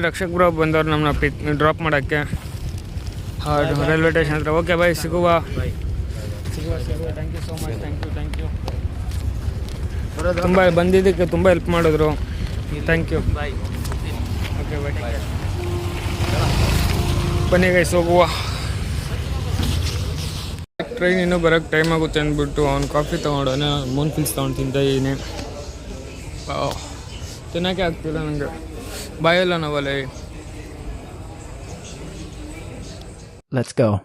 Rakshak bro ಬಂದವ್ರು ನಮ್ಮನ್ನ pick drop ಮಾಡೋಕ್ಕೆ. ರೈಲ್ವೆ ಸ್ಟೇಷನ್ ಹತ್ರ. ಓಕೆ ಬಾಯ್ ಸಿಗುವ. You so much thank you thank you ತುಂಬ ಬಂದಿದ್ದಕ್ಕೆ ತುಂಬ ಹೆಲ್ಪ್ ಮಾಡಿದ್ರು. ಥ್ಯಾಂಕ್ ಯು ಓಕೆ ಬಾಯ್ ಬನ್ನಿ ಗೈಸ್ ಹೋಗುವ. ಟ್ರೈನ್ ಇನ್ನೂ ಬರೋಕ್ಕೆ ಟೈಮ್ ಆಗುತ್ತೆ ಅಂದ್ಬಿಟ್ಟು ಅವ್ನು ಕಾಫಿ ತೊಗೊಂಡವನೆ ಮೂನ್ ಫಿಲ್ಸ್ ತೊಗೊಂಡು ತಿಂತಾ ಇದ್ದೀನಿ ತಿನ್ನೋಕ್ಕೆ ಆಗ್ತಿಲ್ಲ ನನಗೆ Baila na Valerie. Let's go.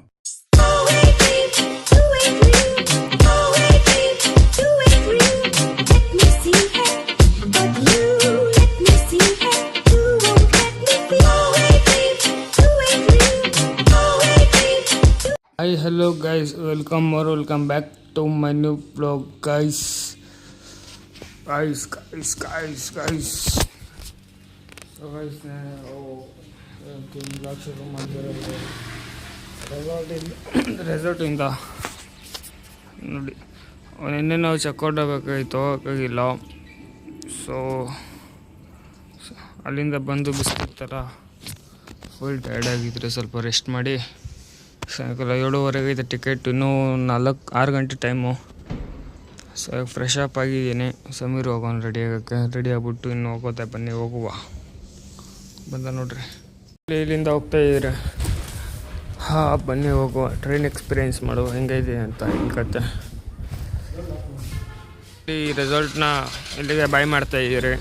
hi hello guys welcome or welcome back to my new vlog guys guys guys guys guys ರೆಸಾರ್ಟಿಂದ ರೆಸಾರ್ಟಿಂದ ನೋಡಿ ನಿನ್ನೆ ನಾವು ಚೆಕ್ಔಟ್ ಆಗಬೇಕಾಗಿತ್ತು ಹೋಗೋಕ್ಕಾಗಿಲ್ಲ ಸೊ ಅಲ್ಲಿಂದ ಬಂದು ಬಿಸ್ಕಿಟ್ ಥರ ಫುಲ್ ಟೈರ್ಡ್ ಆಗಿದ್ರೆ. ಸ್ವಲ್ಪ ರೆಸ್ಟ್ ಮಾಡಿ, ಸಾಯಂಕಾಲ ಏಳುವರೆಗೆ ಇದೆ ಟಿಕೆಟ್ ಇನ್ನೂ ನಾಲ್ಕು, ಆರು ಗಂಟೆ ಟೈಮು ಸೊ ಫ್ರೆಶ್ ಅಪ್ ಆಗಿದ್ದೀನಿ. ಸಮೀರ್ ಹೋಗೋಣ ರೆಡಿ ಆಗೋಕ್ಕೆ ರೆಡಿ ಆಗ್ಬಿಟ್ಟು ಇನ್ನು ಹೋಗೋದೆ ಬನ್ನಿ, ಹೋಗುವ. ಬಂದ ನೋಡ್ರಿ. ಇಲ್ಲಿ ಇಲ್ಲಿಂದ ಹೋಗ್ತಾ ಇದ್ದೀರಿ? ಹಾಂ ಬನ್ನಿ ಹೋಗುವ. ಟ್ರೈನ್ ಎಕ್ಸ್ಪೀರಿಯೆನ್ಸ್ ಮಾಡುವ. ಹೆಂಗೈದೆ ಅಂತ ಹಿಂಗೆ ಕತೆ. ಈ ರೆಸಾರ್ಟ್ನ ಇಲ್ಲಿಗೆ ಬಾಯ್ ಮಾಡ್ತಾ ಇದ್ದೀರಿ.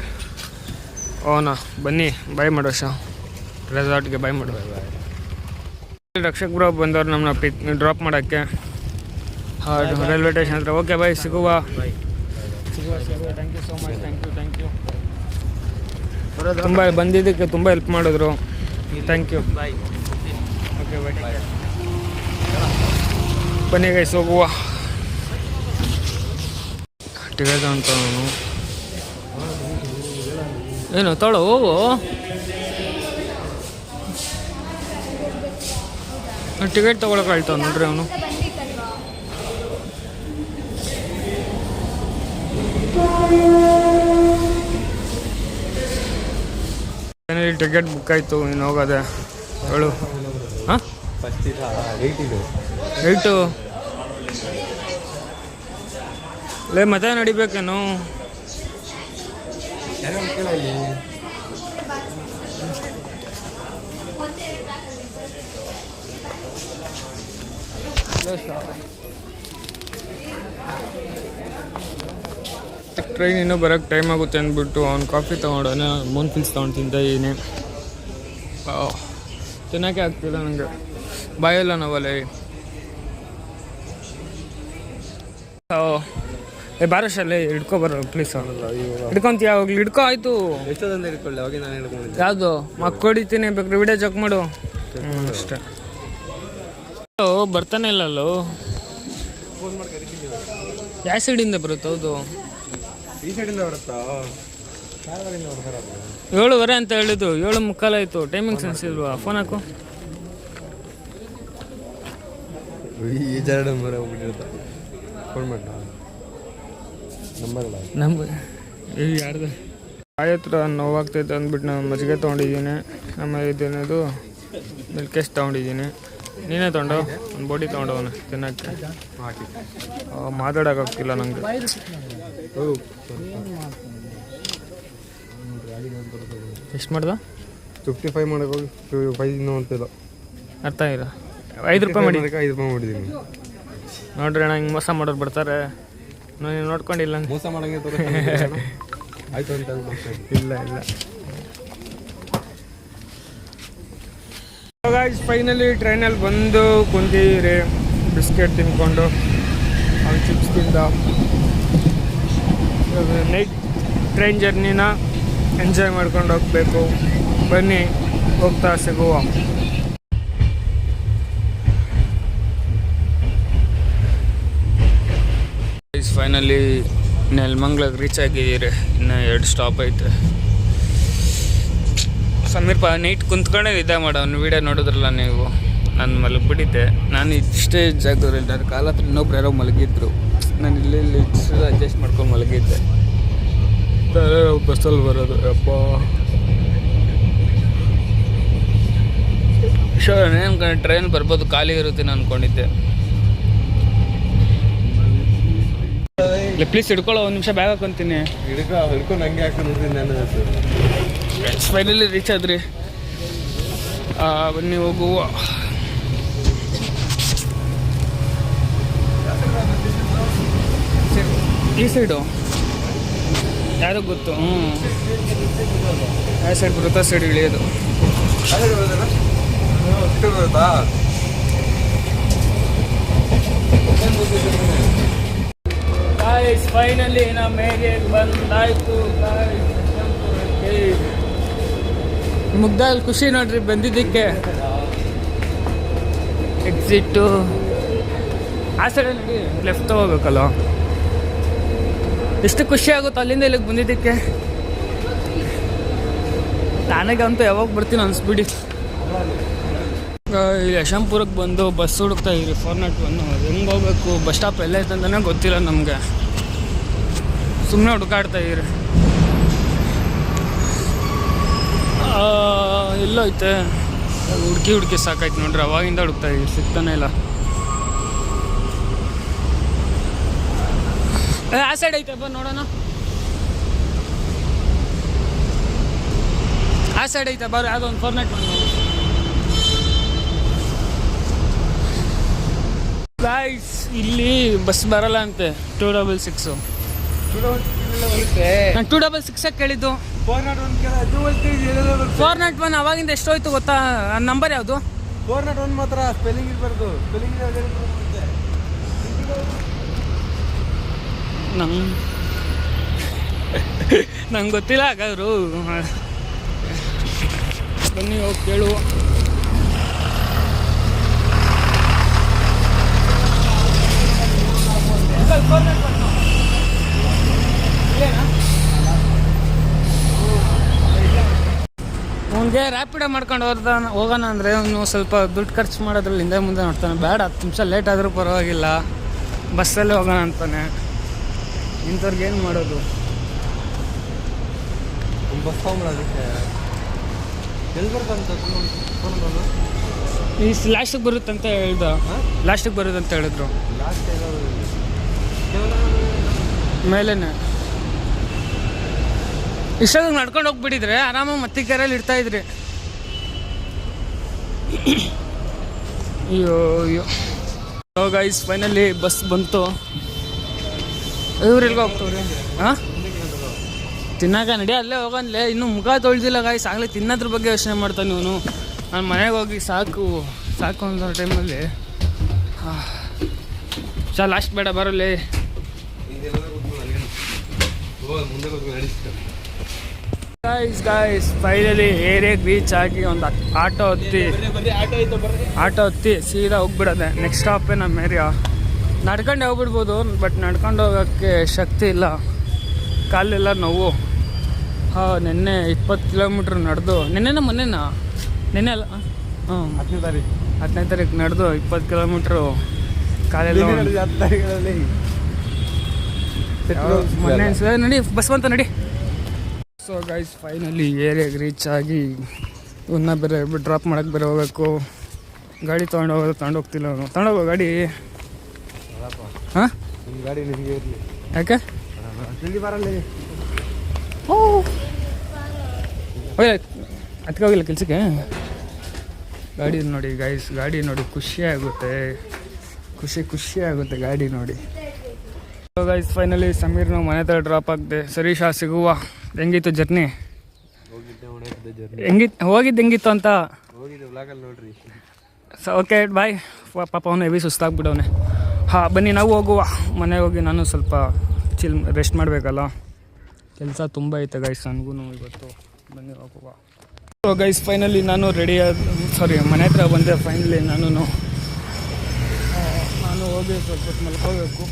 ಓನಾ ಬನ್ನಿ ಬಾಯ್ ಮಾಡೋ ಶಾ. ರೆಸಾರ್ಟ್ಗೆ ಬಾಯ್ ಮಾಡುವ. ರಕ್ಷಕ್ ಬ್ರೋ ಬಂದವ್ರು ನಮ್ಮನ್ನ ಪಿಕ್ ಡ್ರಾಪ್ ಮಾಡೋಕ್ಕೆ. ರೈಲ್ವೆ ಸ್ಟೇಷನ್ ಹತ್ರ. ಓಕೆ ಬಾಯ್ ಸಿಗುವ. ಸಿಗುವ ಸಿಗುವ. Thank you so much thank you thank you ತುಂಬ ಬಂದಿದ್ದಕ್ಕೆ ತುಂಬ ಹೆಲ್ಪ್ ಮಾಡಿದ್ರು. ಥ್ಯಾಂಕ್ ಯು ಓಕೆ ಬಾಯ್ ಬನ್ನಿ ಗೈಸ್ ಹೋಗುವ. ಟಿಕೆಟ್ ಅಂತ ನಾನು ಏನು ತಳ ಹೋಗು. ಟಿಕೆಟ್ ತೊಗೊಳಕ್ಕೆ ಹೇಳ್ತಾವ ನೋಡ್ರಿ ಅವನು. ಟಿಕೆಟ್ ಬುಕ್ ಆಯಿತು ಇನ್ನು ಹೋಗೋದೆ. ಹೇಳು. ಹಾಂ? ಏಯ್ಟು ಲೇ ಮತ್ತೆ ನಡಿಬೇಕೇನು? ಟ್ರೈನ್ ಇನ್ನೂ ಬರೋಕ್ಕೆ ಟೈಮ್ ಆಗುತ್ತೆ ಅಂದ್ಬಿಟ್ಟು ಅವ್ನು ಕಾಫಿ ತೊಗೊಂಡೋನೆ ಮೂನ್ ಫಿಲ್ಸ್ ತೊಗೊಂಡು ತಿಂತಾ ಏನೇ. ತಿನ್ನೋಕ್ಕೆ ಆಗ್ತಿಲ್ಲ ನನಗೆ ಬಾಯಲ್ಲ ನಾವಲ್ಲ. ಏ ಬಾರಶಲ್ಲೇ ಹಿಡ್ಕೊ ಬರೋ ಪ್ಲೀಸ್ ಹಿಡ್ಕೊಂತೀಯ? ಹೋಗ್ಲಿ ಹಿಡ್ಕೊ ಆಯಿತು. ಎಷ್ಟೊಂದು ಹಿಡ್ಕೊಳ್ಳಿ? ಅವಾಗ ನಾನು ಹಿಡ್ಕೊಂಡಿದ್ದೆ. ಯಾವುದು? ಮಕ್ಕೊಡಿತೀನಿ ಬೇಕಾದ್ರೆ ವಿಡಿಯೋ ಚೆಕ್ ಮಾಡು. ಅಷ್ಟೇ. ಬರ್ತಾನೆ ಇಲ್ಲಲ್ಲೋ ಯಾವ ಸೈಡಿಂದ ಬರುತ್ತೆ ಹೌದು. ಈ ಸೈಡಿಂದ ಬರುತ್ತಾ? ಏಳುವರೆ ಅಂತ ಹೇಳಿದ್ದು. ಏಳು ಮುಕ್ಕಾಲಾಯ್ತು ಟೈಮಿಂಗ್ ಸೆನ್ಸ್ ಇಲ್ವಾ? ಫೋನ್ ಹಾಕು. ಈ ಜರಡ ಮರ ಹೋಗ್ಬಿಟ್ಟಿರ್ತ ಫೋನ್ ಮಾಡ ನಂಬರ್. ಇಲ್ಲ ನಮ್ಮ ಈ ಯಾರ್ದು? ಬಾಯಿ ಹತ್ರ ನೋವಾಗ್ತೈತೆ ಅಂದ್ಬಿಟ್ಟು ನಾನು ಮಜ್ಜಿಗೆ ತೊಗೊಂಡಿದ್ದೀನಿ. ಆಮೇಲೆ ಇದೇನದು ಮಿಲ್ಕೇಶ್ ತೊಗೊಂಡಿದ್ದೀನಿ. ನೀನೇ ತೊಗೊಂಡು? ಒಂದು ಬಾಡಿ ತೊಗೊಂಡವನು ತಿನ್ನೋಕ್ಕೆ. ಹಾಕಿ. ಮಾತಾಡೋಕ್ಕಾಗ್ತಿಲ್ಲ ನನಗೆ ಹೋಗು ಎಷ್ಟು ಮಾಡ್ದ? ಫಿಫ್ಟಿ ಫೈವ್ ಮಾಡಕ್ಕೆ ಹೋಗಿ ಫೈವ್ ಇನ್ನೂ ಅಂತಿಲ್ಲ ಅರ್ಥ ಇಲ್ಲ ಐದು ರೂಪಾಯಿ ಮಾಡಿ. ಐದು ರೂಪಾಯಿ ಮಾಡಿದ್ದೀನಿ ನೋಡ್ರಿ ಅಣ್ಣ ಹಿಂಗೆ ಮೋಸ ಮಾಡೋರು ಬರ್ತಾರೆ. ನೀವು ನೋಡ್ಕೊಂಡಿಲ್ಲ ಮೋಸ ಮಾಡಂಗೆ ಆಯ್ತು ಅಂತ ಇಲ್ಲ ಇಲ್ಲ. ಫೈನಲಿ ಟ್ರೈನಲ್ಲಿ ಬಂದು ಕುಂತಿದ್ದೀರಿ. ಬಿಸ್ಕೆಟ್ ತಿನ್ಕೊಂಡು ಅವ್ನು ಚಿಪ್ಸ್ ತಿಂದ. ನೈಟ್ ಟ್ರೈನ್ ಜರ್ನಿನ ಎಂಜಾಯ್ ಮಾಡ್ಕೊಂಡು ಹೋಗಬೇಕು. ಬನ್ನಿ, ಹೋಗ್ತಾ ಸಿಗುವ. ಫೈನಲಿ ನೆಲಮಂಗ್ಲಕ್ಕೆ ರೀಚ್ ಆಗಿದ್ದೀರಿ. ಇನ್ನು ಎರಡು ಸ್ಟಾಪ್ ಐತೆ. ಸಮೀರ್ ಪಾ ನೈಟ್ ಕುಂತ್ಕೊಂಡೇ ಇದೆ ಮಾಡ. ಅವ್ನು ವೀಡಿಯೋ ನೋಡಿದ್ರಲ್ಲ ನೀವು. ನಾನು ಮಲಗಿಬಿಟ್ಟಿದ್ದೆ. ನಾನು ಇಷ್ಟೇ ಜಾಗದಲ್ಲಿ ನನ್ನ ಕಾಲ ಹತ್ರ ಇನ್ನೊಬ್ರು ಯಾರೋ ಮಲಗಿದ್ರು. ನಾನು ಇಲ್ಲಿ ಇಲ್ಲಿ ಅಡ್ಜಸ್ಟ್ ಮಾಡ್ಕೊಂಡು ಮಲಗಿದ್ದೆ. ಬಸ್ಸಲ್ಲಿ ಬರೋದು ಅಪ್ಪ ಶೋ ಏನು ಟ್ರೈನ್ ಬರ್ಬೋದು ಖಾಲಿ ಇರುತ್ತೆ ನಾನು ಅನ್ಕೊಂಡಿದ್ದೆ. ಪ್ಲೀಸ್ ಹಿಡ್ಕೊಳ್ಳೋ ಒಂದು ನಿಮಿಷ ಬ್ಯಾಗ್ ಹಾಕೊಂತೀನಿ. ಹಿಡ್ಕೊ ಹಿಡ್ಕೊಂಡು ಹಂಗೆ ಹಾಕೊಂಡು ನಾನು ಫೈನಲಿ ರೀಚ್ ಆದ್ರಿ. ಬನ್ನಿ ಹೋಗುವ. ಈ ಸೈಡು ಯಾರು ಗೊತ್ತು ಹ್ಞೂ. ಯಾವ ಸೈಡ್ ಬರುತ್ತಾ ಸೈಡ್ ಇಳಿಯೋದು. ಗಾಯ್ಸ್ ಫೈನಲಿ ನಮ್ಮ ಏರಿಯಾಗೆ ಬಂದಾಯ್ತು. ಮುಗ್ದಲ್ಲಿ ಖುಷಿ ನೋಡ್ರಿ ಬಂದಿದ್ದಕ್ಕೆ. ಎಕ್ಸಿಟ್ಟು ಆ ಸೈಡಲ್ಲಿ ಲೆಫ್ಟ್ ಹೋಗ್ಬೇಕಲ್ಲ ಎಷ್ಟು ಖುಷಿ ಆಗುತ್ತೆ ಅಲ್ಲಿಂದ ಇಲ್ಲಿಗೆ ಬಂದಿದ್ದಕ್ಕೆ. ನನಗಂತೂ ಯಾವಾಗ ಬರ್ತೀನಿ ಅನ್ಸ್ಬಿಡಿ. ಯಶಂಪುರಕ್ಕೆ ಬಂದು ಬಸ್ ಹುಡುಕ್ತಾ ಇದ್ರಿ ಫೋರ್ ನಾಟ್ ಒನ್ ಹೆಂಗೆ ಹೋಗ್ಬೇಕು? ಬಸ್ ಸ್ಟಾಪ್ ಎಲ್ಲ ಐತೆ ಅಂತಲೇ ಗೊತ್ತಿಲ್ಲ ನಮಗೆ. ಸುಮ್ಮನೆ ಹುಡುಕಾಡ್ತಾ ಇದ್ರಿ. ಎಲ್ಲೋ ಐತೆ ಹುಡುಕಿ ಹುಡುಕಿ ಸಾಕಾಯ್ತು ನೋಡ್ರಿ, ಅವಾಗಿಂದ ಹುಡುಕ್ತಾ ಇದ್ರಿ ಸಿಗ್ತಾನೆ ಇಲ್ಲ. ಆ ಸೈಡ್ ಐತೆ ಬಾ ನೋಡೋಣ. ಆ ಸೈಡ್ ಐತೆ ಬಾರು ಅದೊಂದು ಒಂದು ಫೋರ್ ನಾಟ್ ಒನ್ ಗಾಯ್ಸ್ ಇಲ್ಲಿ ಬಸ್ ಬರಲ್ಲ ಅಂತೆ ಟೂ ಡಬಲ್ ಸಿಕ್ಸು ನಾನು ಟೂ ಡಬಲ್ ಸಿಕ್ಸ್ ಕೇಳಿದ್ದು? ಫೋರ್ ನಾಟ್ ಒನ್ ಕೇಳ ಫೋರ್ ನಾಟ್ ಒನ್ ಅವಾಗಿಂದ ಎಷ್ಟೋಯ್ತು ಗೊತ್ತಾ? ನಂಬರ್ ಯಾವುದು? ಫೋರ್ ನಾಟ್ ಒನ್ ಮಾತ್ರ ಸ್ಪೆಲ್ಲಿಂಗ್ ಇರಬಾರ್ದು. ಸ್ಪೆಲ್ಲಿಂಗ್ ನಂಗೆ ನಂಗೆ ಗೊತ್ತಿಲ್ಲ ಹಾಗಾದ್ರು. ಬನ್ನಿ, ಹೋಗಿ ಕೇಳುವ ಅವನಿಗೆ ರ್ಯಾಪಿಡೋ ಮಾಡ್ಕೊಂಡು ಹೋದ ಹೋಗೋಣ ಅಂದರೆ ಅವನು ಸ್ವಲ್ಪ ದುಡ್ಡು ಖರ್ಚು ಮಾಡೋದ್ರಲ್ಲಿ ಹಿಂದೆ ಮುಂದೆ ನೋಡ್ತಾನೆ. ಬೇಡ, ಹತ್ತು ನಿಮಿಷ ಲೇಟ್ ಆದರೂ ಪರವಾಗಿಲ್ಲ. ಬಸ್ಸಲ್ಲೇ ಹೋಗೋಣ ಅಂತಾನೆ. ಇಂಥವ್ರಿಗೆ ಏನು ಮಾಡೋದು? ಬಸ್ ತಗೊಂಬಿಡ ಅದಕ್ಕೆ. ಎಲ್ಲಿ ಬರ್ತಂತ ಫೋನ್ ಈ ಲಾಸ್ಟಿಗೆ ಬರುತ್ತಂತ ಹೇಳ್ದ. ಲಾಸ್ಟಿಗೆ ಬರುತ್ತಂತ ಹೇಳಿದ್ರು. ಲಾಸ್ಟ್ ಮೇಲೇನೆ. ಇಷ್ಟೊತ್ತಿಗೆ ನಡ್ಕೊಂಡು ಹೋಗ್ಬಿಟ್ಟಿದ್ರೆ ಆರಾಮಾಗಿ ಮತ್ತೆ ಕೆರೆಯಲ್ಲಿ ಇಡ್ತಾ ಇದ್ರಿ. ಅಯ್ಯೋ ಅಯ್ಯೋ. ಗೈಸ್ ಫೈನಲಿ ಬಸ್ ಬಂತು. ಇವ್ರೆಲ್ಗ ಹೋಗ್ತವ್ರಿ? ಹಾಂ ತಿನ್ನಕ ನಡಿ ಅಲ್ಲೇ ಹೋಗನ್ಲೆ ಇನ್ನೂ ಮುಖ ತೊಳ್ದಿಲ್ಲ ಗಾಯ್ಸ್ ಸಾಗಲೇ ತಿನ್ನೋದ್ರ ಬಗ್ಗೆ ಯೋಚನೆ ಮಾಡ್ತಾನೆ ಇವನು. ನಾನು ಮನೆಗೆ ಹೋಗಿ ಸಾಕು ಸಾಕು ಅನ್ನೋ ಟೈಮಲ್ಲಿ. ಚಾ ಲಾಸ್ಟ್ ಬೇಡ ಬರಲಿ ಮುಂದೆ ಕೂತ್ಕೊಂಡು ನಡೀತಾರೆ ಗಾಯ್ಸ್ ಗಾಯ್ಸ್ ಫೈನಲಿ ಏರಿಯಾಗೆ ರೀಚ್ ಆಗಿ ಒಂದು ಆಟೋ ಹತ್ತಿ. ಆಟೋ ಹತ್ತಿ ಸೀದಾ ಹೋಗ್ಬಿಡೋದೆ. ನೆಕ್ಸ್ಟ್ ಸ್ಟಾಪೇ ನಮ್ಮ ಏರಿಯಾ ನಡ್ಕೊಂಡು ಹೋಗ್ಬಿಡ್ಬೋದು ಬಟ್ ನಡ್ಕೊಂಡು ಹೋಗೋಕ್ಕೆ ಶಕ್ತಿ ಇಲ್ಲ. ಕಾಲೆಲ್ಲ ನೋವು. ಹಾಂ ನಿನ್ನೆ ಇಪ್ಪತ್ತು ಕಿಲೋಮೀಟ್ರ್ ನಡೆದು ನಿನ್ನೆನ ಮೊನ್ನೆನಾ? ನಿನ್ನೆ ಅಲ್ಲ ಹ್ಞೂ ಹತ್ತನೇ ತಾರೀಕು. ಹತ್ತನೇ ತಾರೀಕು ನಡೆದು ಇಪ್ಪತ್ತು ಕಿಲೋಮೀಟ್ರು ಕಾಲೆಲ್ಲ ಮೊನ್ನೆ ಅನ್ಸಿದೆ ನಡಿ ಬಸ್ ಬಂತ ನಡಿ. ಸೊ ಗೈಸ್ ಫೈನಲಿ ಏರಿಯಾಗೆ ರೀಚ್ ಆಗಿ ಇವನ್ನ ಬೇರೆ ಡ್ರಾಪ್ ಮಾಡೋಕ್ಕೆ ಬೇರೆ ಹೋಗಬೇಕು. ಗಾಡಿ ತೊಗೊಂಡು ಹೋಗೋದು ತಗೊಂಡು ಹೋಗ್ತಿಲ್ಲ ಅವನು ತಗೊಂಡೋಗೋ ಗಾಡಿ. ಹಾಂ? ಗಾಡಿ ನಿಮಗೆ ಇರಲಿ. ಯಾಕೆ? ಜಲ್ದಿ ಬರಲ್ಲ. ಓ. ಹೋಯ್ ಅದಕ್ಕೆ ಹೋಗಿಲ್ಲ ಕೆಲ್ಸಕ್ಕೆ? ಗಾಡಿ ನೋಡಿ ಗೈಸ್ ಗಾಡಿ ನೋಡಿ ಖುಷಿ ಆಗುತ್ತೆ. ಖುಷಿ ಖುಷಿ ಆಗುತ್ತೆ ಗಾಡಿ ನೋಡಿ. ಗೈಸ್ ಫೈನಲಿ ಸಮೀರ್ನ ಮನೆ ಹತ್ರ ಡ್ರಾಪ್ ಆಗ್ದೆ ಸರೀಶಾ ಸಿಗುವ. ಹೆಂಗಿತ್ತು ಜರ್ನಿ? ಹೆಂಗಿತ್ತು ಹೋಗಿದ್ದು ಹೆಂಗಿತ್ತು ಅಂತ? ಹೋಗಿದ್ದೆ ನೋಡ್ರಿ. ಸೊ ಓಕೆ ಬಾಯ್ ಪಾಪ ಅವನು ಹೆವಿ ಸುಸ್ತಾಗ್ಬಿಡವನೆ ಹಾಂ, ಬನ್ನಿ, ನಾವು ಹೋಗುವ. ಮನೆಗೆ ಹೋಗಿ ನಾನು ಸ್ವಲ್ಪ ಚಿಲ್ ರೆಸ್ಟ್ ಮಾಡಬೇಕಲ್ಲ? ಕೆಲಸ ತುಂಬ ಐತೆ ಗೈಸ್ ನನಗೂ ಇವತ್ತು. ಬನ್ನಿ, ಹೋಗುವ. ಸೊ ಗೈಸ್ ಫೈನಲಿ ನಾನು ರೆಡಿ ಆದ ಸಾರಿ ಮನೆ ಹತ್ರ ಬಂದೆ ಫೈನಲಿ ನಾನು ನಾನು ಹೋಗಿ ಸ್ವಲ್ಪ ಮಲ್ಕೋಬೇಕು.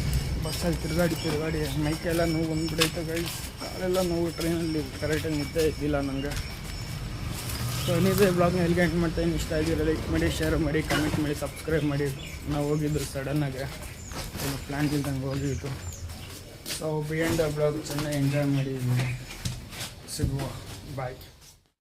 ಬಸ್ಸಲ್ಲಿ ತಿರುಗಾಡಿ ತಿರುಗಾಡಿ, ಮೈಕೆಲ್ಲ ನೋವು ಬಂದ್ಬಿಡೈತೆ ಗೈಸ್ ಕಾಲೆಲ್ಲ ನೋವು ಟ್ರೈನಲ್ಲಿ ಕರೆಕ್ಟಾಗಿ ನಿದ್ದೆ ಇದ್ದಿಲ್ಲ ನನಗೆ ಸೊ ನೀವೇ ಬ್ಲಾಗ್ನ ಎಲ್ಲಿಗೆ ಎಂಟ್ ಮಾಡ್ತಾಯಿನಿ ಇಷ್ಟ ಆಗಿರೋ ಲೈಕ್ ಮಾಡಿ ಶೇರ್ ಮಾಡಿ ಕಮೆಂಟ್ ಮಾಡಿ ಸಬ್ಸ್ಕ್ರೈಬ್ ಮಾಡಿ. ನಾವು ಹೋಗಿದ್ದು ಸಡನ್ನಾಗಿ ಏನು ಪ್ಲ್ಯಾನ್ ಇಲ್ದಂಗೆ ಹೋಗಿತ್ತು ಸೊ ಬಿ ಎಂಡ್ ಬ್ಲಾಗ್ ಚೆನ್ನಾಗಿ ಎಂಜಾಯ್ ಮಾಡಿ ಸಿಗುವ. ಬಾಯ್